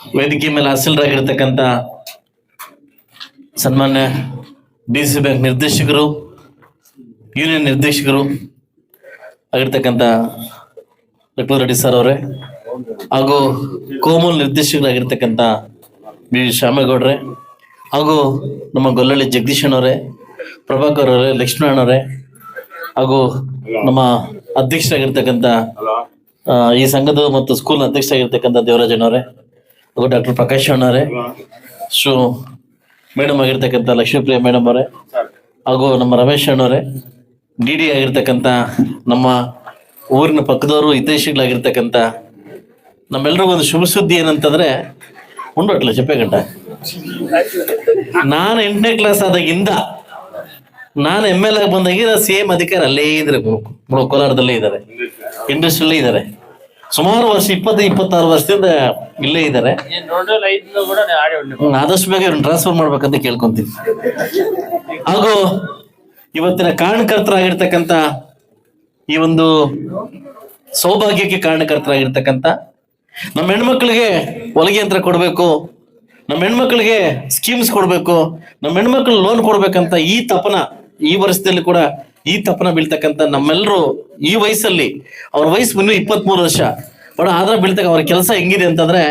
ವೇದಿಕೆ ಮೇಲೆ ಹಾಸಲರಾಗಿರ್ತಕ್ಕಂಥ ಸನ್ಮಾನ್ಯ ಡಿ ಸಿ ಬ್ಯಾಂಕ್ ನಿರ್ದೇಶಕರು, ಯೂನಿಯನ್ ನಿರ್ದೇಶಕರು ಆಗಿರ್ತಕ್ಕಂಥ ಲಕ್ಷ್ಮಣ ರೆಡ್ಡಿ ಸರ್ ಅವರೇ, ಹಾಗೂ ಕೋಮಲ್ ನಿರ್ದೇಶಕರಾಗಿರ್ತಕ್ಕಂಥ ಬಿ ಶ್ಯಾಮೇಗೌಡ್ರೆ, ಹಾಗೂ ನಮ್ಮ ಗೊಲ್ಲಳ್ಳಿ ಜಗದೀಶಣ್ಣವರೇ ಪ್ರಭಾಕರ್ ಅವರೇ ಲಕ್ಷ್ಮಣವರೇ ಹಾಗೂ ನಮ್ಮ ಅಧ್ಯಕ್ಷರಾಗಿರ್ತಕ್ಕಂಥ ಈ ಸಂಘದ ಮತ್ತು ಸ್ಕೂಲ್ ಅಧ್ಯಕ್ಷರಾಗಿರ್ತಕ್ಕಂಥ ದೇವರಾಜಣ್ಣವರೇ ಹಾಗೂ ಡಾಕ್ಟರ್ ಪ್ರಕಾಶ್ ಅಣ್ಣವರೇ ಸೊ ಮೇಡಮ್ ಆಗಿರ್ತಕ್ಕಂಥ ಲಕ್ಷ್ಮೀಪ್ರಿಯ ಮೇಡಮ್ ಅವರೇ, ಹಾಗೂ ನಮ್ಮ ರಮೇಶ್ ಅಣ್ಣವರೇ ಡಿ ಡಿ ಆಗಿರ್ತಕ್ಕಂಥ ನಮ್ಮ ಊರಿನ ಪಕ್ಕದವರು, ಹಿತೈಷಿಗಳಾಗಿರ್ತಕ್ಕಂಥ ನಮ್ಮೆಲ್ಲರಿಗೂ ಒಂದು ಶುಭ ಸುದ್ದಿ ಏನಂತಂದ್ರೆ ಉಂಡೋಟ್ಲ ಚೆಪ್ಪೆಗಂಟ ನಾನು ಎಂಟನೇ ಕ್ಲಾಸ್ ಆದಾಗಿಂದ ನಾನು ಎಂ ಎಲ್ ಆಗಿ ಬಂದಾಗ ಸೇಮ್ ಅಧಿಕಾರ ಅಲ್ಲೇ ಇದ್ರೆ, ಕೋಲಾರದಲ್ಲೇ ಇದ್ದಾರೆ. ಇಂಡಸ್ಟ್ರಿಯಲ್ಲೇ ಇದ್ದಾರೆ. ಸುಮಾರು ವರ್ಷ ಇಪ್ಪತ್ತು ಇಪ್ಪತ್ತಾರು ವರ್ಷದಿಂದ ಇಲ್ಲೇ ಇದ್ದಾರೆ. ಆದಷ್ಟು ಬೇಗ ಇವ್ರನ್ನ ಟ್ರಾನ್ಸ್ಫರ್ ಮಾಡ್ಬೇಕಂತ ಕೇಳ್ಕೊಂತೀನಿ. ಹಾಗೂ ಇವತ್ತಿನ ಕಾರಣಕರ್ತರಾಗಿರ್ತಕ್ಕಂಥ ಈ ಒಂದು ಸೌಭಾಗ್ಯಕ್ಕೆ ಕಾರಣಕರ್ತರಾಗಿರ್ತಕ್ಕಂಥ ನಮ್ಮ ಹೆಣ್ಮಕ್ಳಿಗೆ ಹೊಲಿಗೆ ಯಂತ್ರ ಕೊಡಬೇಕು ನಮ್ಮ ಹೆಣ್ಮಕ್ಳಿಗೆ ಸ್ಕೀಮ್ಸ್ ಕೊಡಬೇಕು ನಮ್ಮ ಹೆಣ್ಮಕ್ಳು ಲೋನ್ ಕೊಡ್ಬೇಕಂತ ಈ ತಪನ ಈ ವರ್ಷದಲ್ಲಿ ಕೂಡ ಈ ತಪ್ಪನ ಬೀಳ್ತಕ್ಕಂಥ ನಮ್ಮೆಲ್ಲರೂ ಈ ವಯಸ್ಸಲ್ಲಿ, ಅವ್ರ ವಯಸ್ಸು ಇನ್ನೂ ಇಪ್ಪತ್ಮೂರು ವರ್ಷ. ಬಟ್ ಆದ್ರೆ ಬೀಳ್ತಕ್ಕ ಅವ್ರ ಕೆಲಸ ಹೆಂಗಿದೆ ಅಂತಂದ್ರೆ,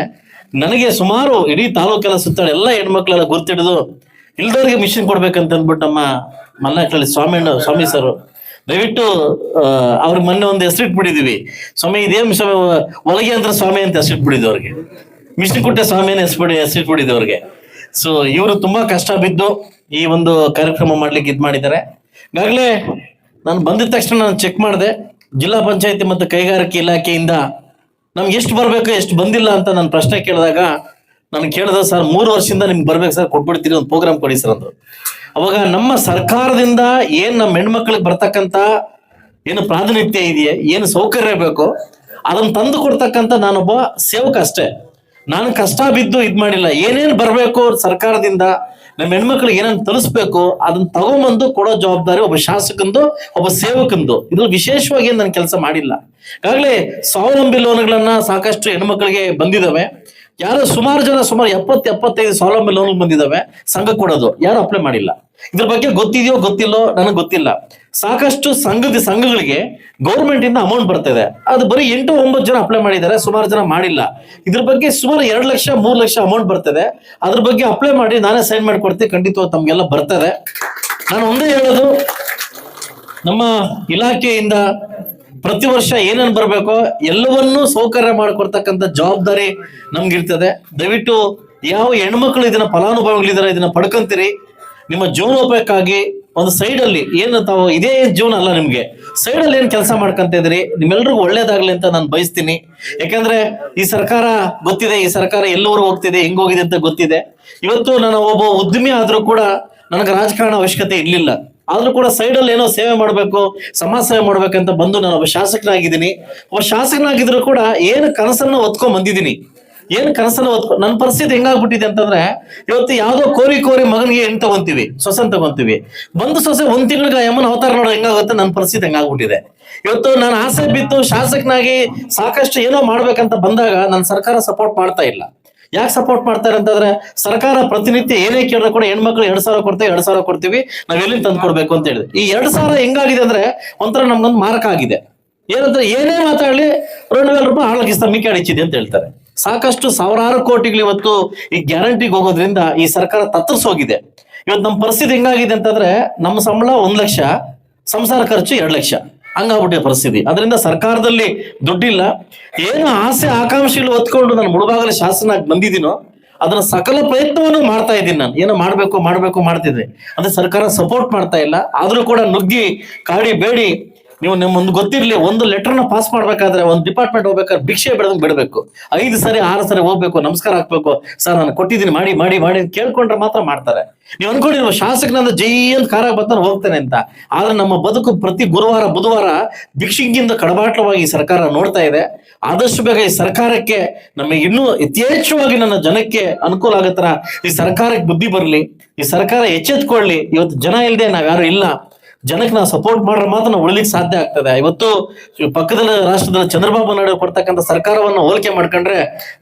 ನನಗೆ ಸುಮಾರು ಇಡೀ ತಾಲೂಕೆಲ್ಲ ಸುತ್ತಾಡ ಎಲ್ಲ ಹೆಣ್ಮಕ್ಳೆಲ್ಲ ಗುರ್ತಿಡಿದು ಇಲ್ದವ್ರಿಗೆ ಮಿಷನ್ ಕೊಡ್ಬೇಕಂತ ಅಂದ್ಬಿಟ್ಟು ನಮ್ಮ ಮಲ್ನಾಟ್ಲಲ್ಲಿ ಸ್ವಾಮಿ ಸ್ವಾಮಿ ಸರ್, ದಯವಿಟ್ಟು ಅವ್ರ ಮೊನ್ನೆ ಒಂದು ಹೆಸರಿಟ್ಬಿಟ್ಟಿದೀವಿ ಸ್ವಾಮಿ, ಇದೇನು ಸ್ವಾಮಿ, ಒಳಗೆ ಅಂದ್ರೆ ಸ್ವಾಮಿ ಅಂತ ಹೆಸರಿಟ್ಬಿಟ್ಟಿದ್ದು ಅವ್ರಿಗೆ. ಮಿಷನ್ ಕೊಟ್ಟೆ ಸ್ವಾಮಿಯನ್ನು ಹೆಸರು ಹೆಸರಿಟ್ಬಿಟ್ಟಿದ್ದು ಅವ್ರಿಗೆ. ಸೊ ಇವರು ತುಂಬಾ ಕಷ್ಟ ಬಿದ್ದು ಈ ಒಂದು ಕಾರ್ಯಕ್ರಮ ಮಾಡ್ಲಿಕ್ಕೆ ಇದ್ ಮಾಡಿದ್ದಾರೆ. ಈಗಾಗಲೇ ನಾನು ಬಂದಿದ ತಕ್ಷಣ ನಾನು ಚೆಕ್ ಮಾಡಿದೆ, ಜಿಲ್ಲಾ ಪಂಚಾಯತಿ ಮತ್ತು ಕೈಗಾರಿಕೆ ಇಲಾಖೆಯಿಂದ ನಮ್ಗೆ ಎಷ್ಟು ಬರಬೇಕು, ಎಷ್ಟು ಬಂದಿಲ್ಲ ಅಂತ ನಾನು ಪ್ರಶ್ನೆ ಕೇಳಿದಾಗ, ನಾನು ಕೇಳಿದ, ಸರ್, ಮೂರು ವರ್ಷದಿಂದ ನಿಮ್ಗೆ ಬರ್ಬೇಕು, ಸರ್, ಕೊಟ್ಬಿಡ್ತೀರಿ, ಒಂದು ಪ್ರೋಗ್ರಾಮ್ ಕೊಡಿ, ಸರ್, ಅಂದ್ರು. ಅವಾಗ ನಮ್ಮ ಸರ್ಕಾರದಿಂದ ಏನು ನಮ್ಮ ಹೆಣ್ಮಕ್ಳಿಗೆ ಬರ್ತಕ್ಕಂತ ಏನು ಪ್ರಾತಿನಿಧ್ಯ ಇದೆಯೇ, ಏನು ಸೌಕರ್ಯ ಬೇಕು, ಅದನ್ನು ತಂದು ಕೊಡ್ತಕ್ಕಂಥ ನಾನೊಬ್ಬ ಸೇವಕ ಅಷ್ಟೇ. ನಾನು ಕಷ್ಟ ಬಿದ್ದು ಇದ್ ಮಾಡಿಲ್ಲ. ಏನೇನ್ ಬರ್ಬೇಕು ಸರ್ಕಾರದಿಂದ ನಮ್ಮ ಹೆಣ್ಮಕ್ಳಿಗೆ ಏನೇನು ತಲುಸ್ಬೇಕು ಅದನ್ನ ತಗೊಂಬಂದು ಕೊಡೋ ಜವಾಬ್ದಾರಿ ಒಬ್ಬ ಶಾಸಕಂದು, ಒಬ್ಬ ಸೇವಕಂದು. ಇದು ವಿಶೇಷವಾಗಿ ನಾನು ಕೆಲಸ ಮಾಡಿಲ್ಲ. ಈಗಾಗಲೇ ಸ್ವಾವಲಂಬಿ ಲೋನ್ಗಳನ್ನ ಸಾಕಷ್ಟು ಹೆಣ್ಮಕ್ಳಿಗೆ ಬಂದಿದಾವೆ. ಯಾರು ಸುಮಾರು ಜನ, ಸುಮಾರು ಎಪ್ಪತ್ತು, ಎಪ್ಪತ್ತೈದು ಸ್ವಾವಲಂಬಿ ಲೋನ್ ಬಂದಿದಾವೆ, ಸಂಘ ಕೊಡೋದು. ಯಾರು ಅಪ್ಲೈ ಮಾಡಿಲ್ಲ. ಇದ್ರ ಬಗ್ಗೆ ಗೊತ್ತಿದೆಯೋ, ಗೊತ್ತಿಲ್ಲೋ, ನನಗೆ ಗೊತ್ತಿಲ್ಲ. ಸಾಕಷ್ಟು ಸಂಘದ ಸಂಘಗಳಿಗೆ ಗೌರ್ಮೆಂಟ್ ಇಂದ ಅಮೌಂಟ್ ಬರ್ತಿದೆ ಅದು ಬರೀ ಎಂಟು, ಒಂಬತ್ತು ಜನ ಅಪ್ಲೈ ಮಾಡಿದ್ದಾರೆ, ಸುಮಾರು ಜನ ಮಾಡಿಲ್ಲ. ಇದ್ರ ಬಗ್ಗೆ ಸುಮಾರು ಎರಡು ಲಕ್ಷ, ಮೂರು ಲಕ್ಷ ಅಮೌಂಟ್ ಬರ್ತದೆ ಅದ್ರ ಬಗ್ಗೆ ಅಪ್ಲೈ ಮಾಡಿ ನಾನೇ ಸೈನ್ ಮಾಡ್ಕೊಡ್ತೀನಿ. ಖಂಡಿತ ಖಂಡಿತವಾಗಿ ತಮ್ಗೆಲ್ಲ ಬರ್ತದೆ ನಾನು ಒಂದೇ ಹೇಳೋದು, ನಮ್ಮ ಇಲಾಖೆಯಿಂದ ಪ್ರತಿ ವರ್ಷ ಏನೇನು ಬರಬೇಕು ಎಲ್ಲವನ್ನೂ ಸೌಕರ್ಯ ಮಾಡಿಕೊಡ್ತಕ್ಕಂಥ ಜವಾಬ್ದಾರಿ ನಮ್ಗಿರ್ತದೆ. ದಯವಿಟ್ಟು ಯಾವ ಹೆಣ್ಮಕ್ಳು ಇದನ್ನ ಫಲಾನುಭವಿಗಳಿದ್ದಾರೆ ಇದನ್ನ ಪಡ್ಕೊಂತೀರಿ, ನಿಮ್ಮ ಜೀವನೋಪಾಯಕ್ಕಾಗಿ ಒಂದು ಸೈಡ್ ಅಲ್ಲಿ ಏನು ತಾವು, ಇದೇ ಜೀವನ ಅಲ್ಲ ನಿಮಗೆ. ಸೈಡ್ ಅಲ್ಲಿ ಏನ್ ಕೆಲಸ ಮಾಡ್ಕೊಂತ ಇದ್ರಿ ನಿಮ್ಮೆಲ್ರಿಗೂ ಒಳ್ಳೇದಾಗ್ಲಿ ಅಂತ ನಾನು ಬಯಸ್ತೀನಿ. ಯಾಕಂದ್ರೆ ಈ ಸರ್ಕಾರ ಗೊತ್ತಿದೆ, ಈ ಸರ್ಕಾರ ಎಲ್ಲೂರು ಹೋಗ್ತಿದೆ, ಹೆಂಗ್ ಹೋಗಿದೆ ಅಂತ ಗೊತ್ತಿದೆ. ಇವತ್ತು ನಾನು ಒಬ್ಬ ಉದ್ಯಮಿ ಆದರೂ ಕೂಡ ನನಗೆ ರಾಜಕಾರಣ ಅವಶ್ಯಕತೆ ಇರ್ಲಿಲ್ಲ. ಆದ್ರೂ ಕೂಡ ಸೈಡ್ ಅಲ್ಲಿ ಏನೋ ಸೇವೆ ಮಾಡಬೇಕು, ಸಮಾಜ ಸೇವೆ ಮಾಡ್ಬೇಕಂತ ಬಂದು ನಾನು ಒಬ್ಬ ಶಾಸಕನಾಗಿದ್ದೀನಿ. ಒಬ್ಬ ಶಾಸಕನಾಗಿದ್ರು ಕೂಡ ಏನು ಕನಸನ್ನ ಒತ್ಕೊಂಡ್ ಬಂದಿದ್ದೀನಿ. ಏನು ಕನಸನ್ನ ಒತ್ಕೊ ನನ್ನ ಪರಿಸ್ಥಿತಿ ಹೆಂಗಾಗ್ಬಿಟ್ಟಿದೆ ಅಂತಂದ್ರೆ, ಇವತ್ತು ಯಾವ್ದೋ ಕೋರಿ ಕೋರಿ ಮಗನಿಗೆ ಹೆಣ್ ತಗೊಂತೀವಿ ಸೊಸನ್ ತಗೊಂತೀವಿ. ಬಂದು ಸೊಸೆ ಒಂದ್ ತಿಂಗಳಿಗೆ ಯಮ್ಮನ ಅವತಾರ ನೋಡೋ ಹೆಂಗಾಗುತ್ತೆ ನನ್ನ ಪರಿಸ್ಥಿತಿ ಹೆಂಗಾಗ್ಬಿಟ್ಟಿದೆ. ಇವತ್ತು ನಾನು ಆಸೆ ಬಿತ್ತು, ಶಾಸಕನಾಗಿ ಸಾಕಷ್ಟು ಏನೋ ಮಾಡ್ಬೇಕಂತ ಬಂದಾಗ ನನ್ನ ಸರ್ಕಾರ ಸಪೋರ್ಟ್ ಮಾಡ್ತಾ ಇಲ್ಲ. ಯಾಕೆ ಸಪೋರ್ಟ್ ಮಾಡ್ತಾರೆ ಅಂತಂದ್ರೆ ಸರ್ಕಾರ ಪ್ರತಿನಿತ್ಯ ಏನೇ ಕೇಳಿದ್ರು ಕೂಡ ಹೆಣ್ಮಕ್ಳು ಎರಡ್ ಸಾವಿರ ಕೊಡ್ತೇವೆ, ಎರಡ್ ಸಾವಿರ ಕೊಡ್ತೀವಿ, ನಾವ್ ಎಲ್ಲಿ ತಂದು ಕೊಡ್ಬೇಕು ಅಂತ ಹೇಳಿದ್ರೆ. ಈ ಎರಡ್ ಸಾವಿರ ಹೆಂಗಾಗಿದೆ ಅಂದ್ರೆ ಒಂಥರ ನಮ್ಗೊಂದು ಮಾರಕ ಆಗಿದೆ. ಏನಂದ್ರೆ ಏನೇ ಮಾತಾಡ್ಲಿ ಎರಡು ವೇಲ ರೂಪಾಯಿ ಹಾಳಾಗಿ ಮಿಕ್ಕಿ ಅಡಿಚಿದೆ ಅಂತ ಹೇಳ್ತಾರೆ. ಸಾಕಷ್ಟು ಸಾವಿರಾರು ಕೋಟಿಗಳು ಇವತ್ತು ಈ ಗ್ಯಾರಂಟಿಗೆ ಹೋಗೋದ್ರಿಂದ ಈ ಸರ್ಕಾರ ತತ್ತರಿಸೋಗಿದೆ. ಇವತ್ತು ನಮ್ಮ ಪರಿಸ್ಥಿತಿ ಹೆಂಗಾಗಿದೆ ಅಂತಂದ್ರೆ ನಮ್ಮ ಸಂಬಳ ಒಂದ್ ಲಕ್ಷ, ಸಂಸಾರ ಖರ್ಚು ಎರಡು ಲಕ್ಷ. ಹಂಗಾಗ್ಬಿಟ್ಟಿದೆ ಪರಿಸ್ಥಿತಿ. ಅದರಿಂದ ಸರ್ಕಾರದಲ್ಲಿ ದುಡ್ಡಿಲ್ಲ. ಏನು ಆಸೆ ಆಕಾಂಕ್ಷೆಗಳು ಹೊತ್ಕೊಂಡು ನಾನು ಮುಳುಗಾಗಲೇ ಶಾಸನ ಬಂದಿದ್ದೀನೋ, ಅದನ್ನ ಸಕಲ ಪ್ರಯತ್ನವನ್ನು ಮಾಡ್ತಾ ಇದ್ದೀನಿ ನಾನು. ಏನೋ ಮಾಡ್ಬೇಕು ಮಾಡ್ಬೇಕು, ಮಾಡ್ತಿದ್ದೆ. ಅದೇ ಸರ್ಕಾರ ಸಪೋರ್ಟ್ ಮಾಡ್ತಾ ಇಲ್ಲ. ಆದ್ರೂ ಕೂಡ ನುಗ್ಗಿ, ಕಾಡಿ, ಬೇಡಿ ನೀವು ನಿಮ್ಮೊಂದು ಗೊತ್ತಿರ್ಲಿ, ಒಂದು ಲೆಟರ್ನ ಪಾಸ್ ಮಾಡ್ಬೇಕಾದ್ರೆ ಒಂದು ಡಿಪಾರ್ಟ್ಮೆಂಟ್ ಹೋಗ್ಬೇಕಾದ್ರೆ ಭಿಕ್ಷೆ ಬಿಡದಂಗೆ ಬಿಡಬೇಕು. ಐದು ಸರಿ, ಆರು ಸರಿ ಹೋಗ್ಬೇಕು, ನಮಸ್ಕಾರ ಹಾಕ್ಬೇಕು. ಸರ್, ನಾನು ಕೊಟ್ಟಿದ್ದೀನಿ, ಮಾಡಿ ಮಾಡಿ ಮಾಡಿ ಕೇಳ್ಕೊಂಡ್ರೆ ಮಾತ್ರ ಮಾಡ್ತಾರೆ. ನೀವು ಅನ್ಕೊಂಡಿರುವ ಶಾಸಕನಂದ ಜೈ ಅಂತ ಕಾರ ಬರ್ತಾನೆ, ಹೋಗ್ತೇನೆ ಅಂತ. ಆದ್ರೆ ನಮ್ಮ ಬದುಕು ಪ್ರತಿ ಗುರುವಾರ, ಬುಧವಾರ ಭಿಕ್ಷಿಂಗಿಂದ ಕಡಬಾಟ್ಲವಾಗಿ ಸರ್ಕಾರ ನೋಡ್ತಾ ಇದೆ. ಆದಷ್ಟು ಬೇಗ ಈ ಸರ್ಕಾರಕ್ಕೆ, ನಮಗೆ ಇನ್ನೂ ಯಥೇಚ್ಛವಾಗಿ ನನ್ನ ಜನಕ್ಕೆ ಅನುಕೂಲ ಆಗತ್ತರ ಈ ಸರ್ಕಾರಕ್ಕೆ ಬುದ್ಧಿ ಬರಲಿ, ಈ ಸರ್ಕಾರ ಎಚ್ಚೆತ್ಕೊಳ್ಳಿ. ಇವತ್ತು ಜನ ಇಲ್ಲದೆ ನಾವ್ಯಾರು ಇಲ್ಲ. ಜನಕ್ಕೆ ನಾವು ಸಪೋರ್ಟ್ ಮಾಡ್ರೆ ಮಾತ್ರ ನಾವು ಉಳಿಲಿಕ್ಕೆ ಸಾಧ್ಯ ಆಗ್ತದೆ. ಇವತ್ತು ಪಕ್ಕದ ರಾಷ್ಟ್ರದ ಚಂದ್ರಬಾಬು ನಾಯ್ಡು ಕೊಡ್ತಕ್ಕಂಥ ಸರ್ಕಾರವನ್ನು ಹೋಲಿಕೆ ಮಾಡ್ಕೊಂಡ್ರೆ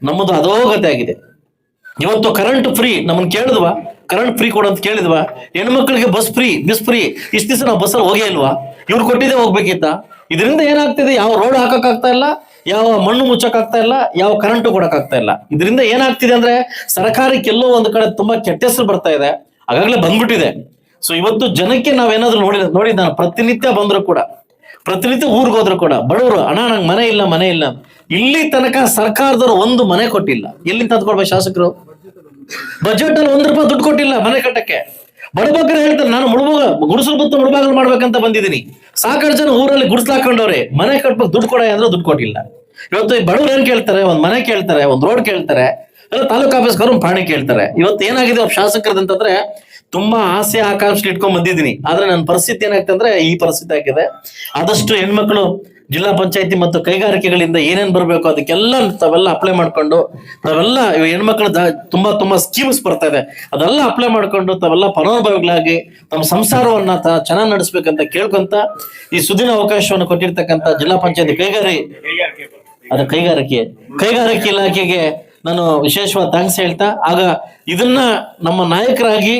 ನಮ್ಮದು ಅಧೋಗತಿ ಆಗಿದೆ. ಇವತ್ತು ಕರೆಂಟ್ ಫ್ರೀ ನಮ್ಮನ್ನ ಕೇಳಿದ್ವಾ? ಕರೆಂಟ್ ಫ್ರೀ ಕೊಡು ಅಂತ ಕೇಳಿದ್ವಾ? ಹೆಣ್ಮಕ್ಳಿಗೆ ಬಸ್ ಫ್ರೀ ಬಿಸ್ ಫ್ರೀ ಇಷ್ಟ ದಿವಸ ನಾವು ಬಸ್ಸಲ್ಲಿ ಹೋಗೇ ಇಲ್ವಾ? ಇವ್ರು ಕೊಟ್ಟಿದ್ದೆ ಹೋಗ್ಬೇಕಿತ್ತ? ಇದರಿಂದ ಏನಾಗ್ತಿದೆ? ಯಾವ ರೋಡ್ ಹಾಕಕ್ಕಾಗ್ತಾ ಇಲ್ಲ, ಯಾವ ಮಣ್ಣು ಮುಚ್ಚಕ್ಕಾಗ್ತಾ ಇಲ್ಲ, ಯಾವ ಕರೆಂಟು ಕೊಡೋಕ್ಕಾಗ್ತಾ ಇಲ್ಲ. ಇದರಿಂದ ಏನಾಗ್ತಿದೆ ಅಂದ್ರೆ ಸರ್ಕಾರಕ್ಕೆಲ್ಲೋ ಒಂದು ಕಡೆ ತುಂಬಾ ಕೆಟ್ಟ ಹೆಸರು ಬರ್ತಾ ಇದೆ. ಹಾಗಾಗ್ಲೇ ಬಂದ್ಬಿಟ್ಟಿದೆ. ಸೊ ಇವತ್ತು ಜನಕ್ಕೆ ನಾವೇನಾದ್ರೂ ನೋಡಿ ನೋಡಿ ನಾನು ಪ್ರತಿನಿತ್ಯ ಬಂದ್ರು ಕೂಡ, ಪ್ರತಿನಿತ್ಯ ಊರಿಗೆ ಹೋದ್ರು ಕೂಡ, ಬಡವರು, ಅಣ್ಣ, ನಂಗೆ ಮನೆ ಇಲ್ಲ ಮನೆ ಇಲ್ಲ. ಇಲ್ಲಿ ತನಕ ಸರ್ಕಾರದವರು ಒಂದು ಮನೆ ಕೊಟ್ಟಿಲ್ಲ. ಎಲ್ಲಿ ತಂದ್ಕೊಡ್ಬೇಕು ಶಾಸಕರು? ಬಜೆಟ್ ಅಲ್ಲಿ ಒಂದ್ ರೂಪಾಯಿ ದುಡ್ಡು ಕೊಟ್ಟಿಲ್ಲ ಮನೆ ಕಟ್ಟಕ್ಕೆ. ಬಡಬಗ್ಗರು ಹೇಳ್ತಾರೆ, ನಾನು ಮುಳುಬಾಗ, ಗುಡಿಸಲು ಬತ್ತು ಮುಳುಬಾಗಲು ಮಾಡ್ಬೇಕಂತ ಬಂದಿದ್ದೀನಿ. ಸಾಕಷ್ಟು ಜನ ಊರಲ್ಲಿ ಗುಡಿಸ್ಲು ಹಾಕೊಂಡವ್ರೆ, ಮನೆ ಕಟ್ಬೇಕು, ದುಡ್ಡು ಕೊಡ ಅಂದ್ರೆ ದುಡ್ಡು ಕೊಟ್ಟಿಲ್ಲ. ಇವತ್ತು ಈ ಬಡವ್ರು ಏನ್ ಕೇಳ್ತಾರೆ? ಒಂದ್ ಮನೆ ಕೇಳ್ತಾರೆ, ಒಂದ್ ರೋಡ್ ಕೇಳ್ತಾರೆ ಎಲ್ಲ ತಾಲೂಕು ಆಫೀಸ್ಗವ್ರು ಪ್ರಾಣಿ ಕೇಳ್ತಾರೆ. ಇವತ್ತು ಏನಾಗಿದೆ ಒಬ್ಬ ಶಾಸಕರದಂತಂದ್ರೆ ತುಂಬಾ ಆಸೆ ಆಕಾಂಕ್ಷೆ ಇಟ್ಕೊಂಡ್ ಬಂದಿದ್ದೀನಿ. ಆದ್ರೆ ನನ್ನ ಪರಿಸ್ಥಿತಿ ಏನಾಗ್ತಂದ್ರೆ ಈ ಪರಿಸ್ಥಿತಿ ಆಗಿದೆ. ಆದಷ್ಟು ಹೆಣ್ಮಕ್ಳು ಜಿಲ್ಲಾ ಪಂಚಾಯತಿ ಮತ್ತು ಕೈಗಾರಿಕೆಗಳಿಂದ ಏನೇನ್ ಬರಬೇಕು ಅದಕ್ಕೆಲ್ಲ ತಾವೆಲ್ಲ ಅಪ್ಲೈ ಮಾಡ್ಕೊಂಡು, ತಾವೆಲ್ಲ ಹೆಣ್ಮಕ್ಳು ತುಂಬಾ ತುಂಬಾ ಸ್ಕೀಮ್ಸ್ ಬರ್ತಾ ಇದೆ. ಅದೆಲ್ಲ ಅಪ್ಲೈ ಮಾಡ್ಕೊಂಡು ತಾವೆಲ್ಲ ಫಲಾನುಭವಿಗಳಾಗಿ ತಮ್ಮ ಸಂಸಾರವನ್ನ ಚೆನ್ನಾಗಿ ನಡೆಸ್ಬೇಕಂತ ಕೇಳ್ಕೊಂತ ಈ ಸುದಿನ ಅವಕಾಶವನ್ನು ಕೊಟ್ಟಿರ್ತಕ್ಕಂಥ ಜಿಲ್ಲಾ ಪಂಚಾಯತಿ ಕೈಗಾರಿ, ಅದು ಕೈಗಾರಿಕೆ. ಕೈಗಾರಿಕೆ ಇಲಾಖೆಗೆ ನಾನು ವಿಶೇಷವಾದ ಥ್ಯಾಂಕ್ಸ್ ಹೇಳ್ತಾ, ಆಗ ಇದನ್ನ ನಮ್ಮ ನಾಯಕರಾಗಿ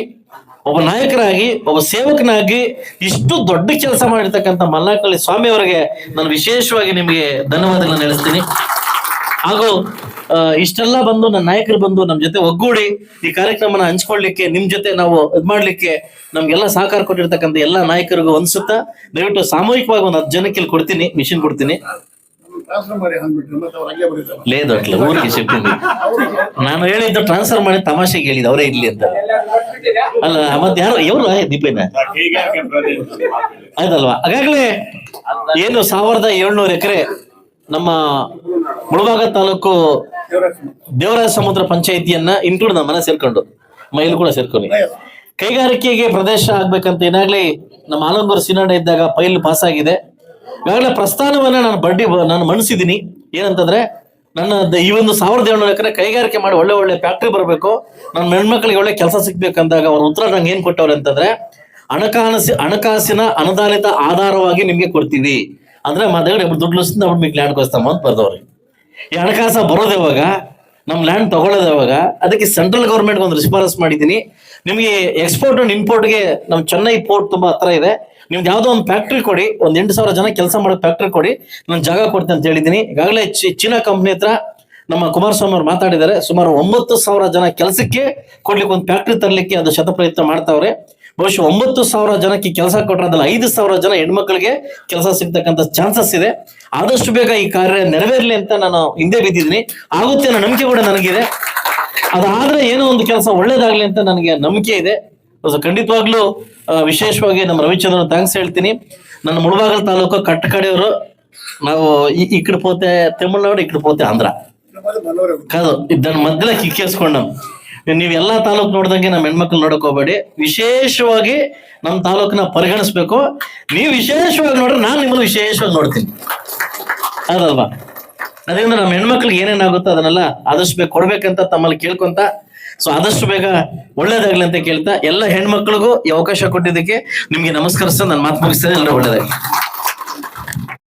ಒಬ್ಬ ನಾಯಕರಾಗಿ ಒಬ್ಬ ಸೇವಕನಾಗಿ ಇಷ್ಟು ದೊಡ್ಡ ಕೆಲಸ ಮಾಡಿರ್ತಕ್ಕಂಥ ಮಲ್ಲಾಕಳ್ಳಿ ಸ್ವಾಮಿ ಅವರಿಗೆ ನಾನು ವಿಶೇಷವಾಗಿ ನಿಮಗೆ ಧನ್ಯವಾದಗಳನ್ನ ನಡೆಸ್ತೀನಿ ಹಾಗೂ ಇಷ್ಟೆಲ್ಲ ಬಂದು ನನ್ನ ನಾಯಕರು ಬಂದು ನಮ್ಮ ಜೊತೆ ಒಗ್ಗೂಡಿ ಈ ಕಾರ್ಯಕ್ರಮನ ಹಂಚ್ಕೊಳ್ಳಿಕ್ಕೆ ನಿಮ್ ಜೊತೆ ನಾವು ಇದ್ ಮಾಡ್ಲಿಕ್ಕೆ ನಮ್ಗೆಲ್ಲ ಸಹಕಾರ ಕೊಟ್ಟಿರ್ತಕ್ಕಂಥ ಎಲ್ಲ ನಾಯಕರಿಗೂ ಅನ್ಸುತ್ತಾ ದಯವಿಟ್ಟು ಸಾಮೂಹಿಕವಾಗಿ ಒಂದು ಹತ್ತು ಜನಕ್ಕೆ ಇಲ್ಲಿ ಕೊಡ್ತೀನಿ ಮಿಷಿನ್ ಕೊಡ್ತೀನಿ. ಲೇದು ಅಟ್ಲ ಊರಿಗೆ ಶಿಫ್ಟ್ ನಾನು ಹೇಳಿದ್ದು ಟ್ರಾನ್ಸ್ಫರ್ ಮಾಡಿ ತಮಾಷೆಗೆ ಹೇಳಿದ್ದು ಅವರೇ ಇಲ್ಲಿ ಅಂತ. ಅಲ್ಲ ಮತ್ತೆ ಯಾರು ಎವರು ದೀಪೇನ? ಆಯ್ತಲ್ವಾ? ಹಾಗಾಗ್ಲೇ ಏನು ಸಾವಿರದ ಏಳ್ನೂರು ಎಕರೆ ನಮ್ಮ ಮುಳಬಾಗ ತಾಲೂಕು ದೇವರಾಜ ಸಮುದ್ರ ಪಂಚಾಯಿತಿಯನ್ನ ಇನ್ಕ್ಲೂಡ್ ನಮ್ಮ ಮನೆ ಸೇರ್ಕೊಂಡು ಮೈಲು ಕೂಡ ಸೇರ್ಕೊಂಡು. ಕೈಗಾರಿಕೆಗೆ ಪ್ರದೇಶ ಆಗ್ಬೇಕಂತ ಏನಾಗ್ಲಿ ನಮ್ಮ ಆಲಂಗೂರು ಸಿನಾಡ ಇದ್ದಾಗ ಫೈಲ್ ಪಾಸ್ ಆಗಿದೆ. ಈಗಾಗಲೇ ಪ್ರಸ್ಥಾನವನ್ನ ನಾನು ಬಡ್ಡಿ ನಾನು ಮಣಿಸಿದ್ದೀನಿ ಏನಂತಂದ್ರೆ, ನನ್ನ ಈ ಒಂದು ಸಾವಿರದ ಏಳ್ನೂರು ಎಕರೆ ಕೈಗಾರಿಕೆ ಮಾಡಿ ಒಳ್ಳೆ ಒಳ್ಳೆ ಫ್ಯಾಕ್ಟ್ರಿ ಬರಬೇಕು. ನನ್ನ ಹೆಣ್ಮಕ್ಳಿಗೆ ಒಳ್ಳೆ ಕೆಲಸ ಸಿಗ್ಬೇಕಂದಾಗ ಅವ್ರ ಉತ್ತರ ನಂಗೆ ಏನು ಕೊಟ್ಟವ್ರೆ ಅಂತಂದ್ರೆ ಹಣಕಾಸಿ ಹಣಕಾಸಿನ ಅನುದಾನಿತ ಆಧಾರವಾಗಿ ನಿಮಗೆ ಕೊಡ್ತೀವಿ. ಅಂದ್ರೆ ಮಾತಾಡಿ ದುಡ್ಡು ನಾವು ನಿಮಗೆ ಲ್ಯಾಂಡ್ ಕೊಸ್ತಾಮ ಅಂತ ಬರ್ದವ್ರಿ. ಈ ಹಣಕಾಸ ಬರೋದು ಯಾವಾಗ? ನಮ್ ಲ್ಯಾಂಡ್ ತಗೊಳ್ಳೋದು ಅದಕ್ಕೆ ಸೆಂಟ್ರಲ್ ಗೌರ್ಮೆಂಟ್ಗೆ ಒಂದು ಶಿಫಾರಸ್ ಮಾಡಿದ್ದೀನಿ. ನಿಮಗೆ ಎಕ್ಸ್ಪೋರ್ಟ್ ಅಂಡ್ ಇಂಪೋರ್ಟ್ಗೆ ನಮ್ಮ ಚೆನ್ನೈ ಪೋರ್ಟ್ ತುಂಬಾ ಹತ್ರ ಇದೆ. ನಿಮ್ದು ಯಾವ್ದೋ ಒಂದು ಫ್ಯಾಕ್ಟ್ರಿ ಕೊಡಿ, ಒಂದ್ ಎಂಟು ಸಾವಿರ ಜನ ಕೆಲಸ ಮಾಡೋ ಫ್ಯಾಕ್ಟ್ರಿ ಕೊಡಿ, ನಾನು ಜಾಗ ಕೊಡ್ತೀನಿ ಅಂತ ಹೇಳಿದ್ದೀನಿ. ಈಗಾಗಲೇ ಚೀನಾ ಕಂಪ್ನಿ ಹತ್ರ ನಮ್ಮ ಕುಮಾರಸ್ವಾಮಿ ಅವರು ಮಾತಾಡಿದ್ದಾರೆ. ಸುಮಾರು ಒಂಬತ್ತು ಸಾವಿರ ಜನ ಕೆಲಸಕ್ಕೆ ಕೊಡ್ಲಿಕ್ಕೆ ಒಂದು ಫ್ಯಾಕ್ಟ್ರಿ ತರಲಿಕ್ಕೆ ಅದು ಶತಪ್ರಯತ್ನ ಮಾಡ್ತಾವ್ರೆ. ಬಹುಶಃ ಒಂಬತ್ತು ಸಾವಿರ ಜನಕ್ಕೆ ಕೆಲಸ ಕೊಟ್ಟರೆ ಐದು ಸಾವಿರ ಜನ ಹೆಣ್ಮಕ್ಳಿಗೆ ಕೆಲಸ ಸಿಗ್ತಕ್ಕಂಥ ಚಾನ್ಸಸ್ ಇದೆ. ಆದಷ್ಟು ಬೇಗ ಈ ಕಾರ್ಯ ನೆರವೇರಲಿ ಅಂತ ನಾನು ಹಿಂದೆ ಬಿದ್ದಿದ್ದೀನಿ. ಆಗುತ್ತೆ ಅನ್ನೋ ನಂಬಿಕೆ ಕೂಡ ನನಗಿದೆ. ಅದಾದ್ರೆ ಏನೋ ಒಂದು ಕೆಲಸ ಒಳ್ಳೇದಾಗ್ಲಿ ಅಂತ ನನಗೆ ನಂಬಿಕೆ ಇದೆ. ಖಂಡಿತವಾಗ್ಲೂ ವಿಶೇಷವಾಗಿ ನಮ್ಮ ರವಿಚಂದ್ರನ ಥ್ಯಾಂಕ್ಸ್ ಹೇಳ್ತೀನಿ. ನನ್ನ ಮುಳಬಾಗಲ್ ತಾಲೂಕು ಕಟ್ಟಕಡೆಯವರು, ನಾವು ಈ- ಕಡೆ ಪೋತೆ ತಮಿಳ್ನಾಡು ಈ ಪೋತೆ ಆಂಧ್ರ. ಕಾದು, ಇದನ್ನ ಮಧ್ಯೆ ಕಿಕ್ಕೇಸ್ಕೊಂಡವ್ ನೀವ್ ಎಲ್ಲಾ ತಾಲೂಕ್ ನೋಡ್ದಂಗೆ ನಮ್ಮ ಹೆಣ್ಮಕ್ಳು ನೋಡಕ್ ಹೋಗ್ಬೇಡಿ. ವಿಶೇಷವಾಗಿ ನಮ್ಮ ತಾಲೂಕನ್ನ ಪರಿಗಣಿಸ್ಬೇಕು. ನೀವು ವಿಶೇಷವಾಗಿ ನೋಡ್ರೆ ನಾನು ನಿಮ್ಮನ್ನು ವಿಶೇಷವಾಗಿ ನೋಡ್ತೀನಿ. ಅದಲ್ವಾ? ಅದರಿಂದ ನಮ್ಮ ಹೆಣ್ಮಕ್ಳಿಗೆ ಏನೇನಾಗುತ್ತೋ ಅದನ್ನೆಲ್ಲ ಆದಷ್ಟು ಬೇಕು ಕೊಡ್ಬೇಕಂತ ತಮ್ಮಲ್ಲಿ ಕೇಳ್ಕೊಂತ ಸೊ ಆದಷ್ಟು ಬೇಗ ಒಳ್ಳೇದಾಗ್ಲಿ ಅಂತ ಕೇಳ್ತಾ ಎಲ್ಲ ಹೆಣ್ಮಕ್ಳಿಗೂ ಈ ಅವಕಾಶ ಕೊಟ್ಟಿದ್ದಕ್ಕೆ ನಿಮ್ಗೆ ನಮಸ್ಕರಿಸ್ತಾ ನಾನು ಮಾತು ಮುಗಿಸ್ತೇನೆ. ಎಲ್ಲರೂ ಒಳ್ಳೇದಾಗ್ಲಿ.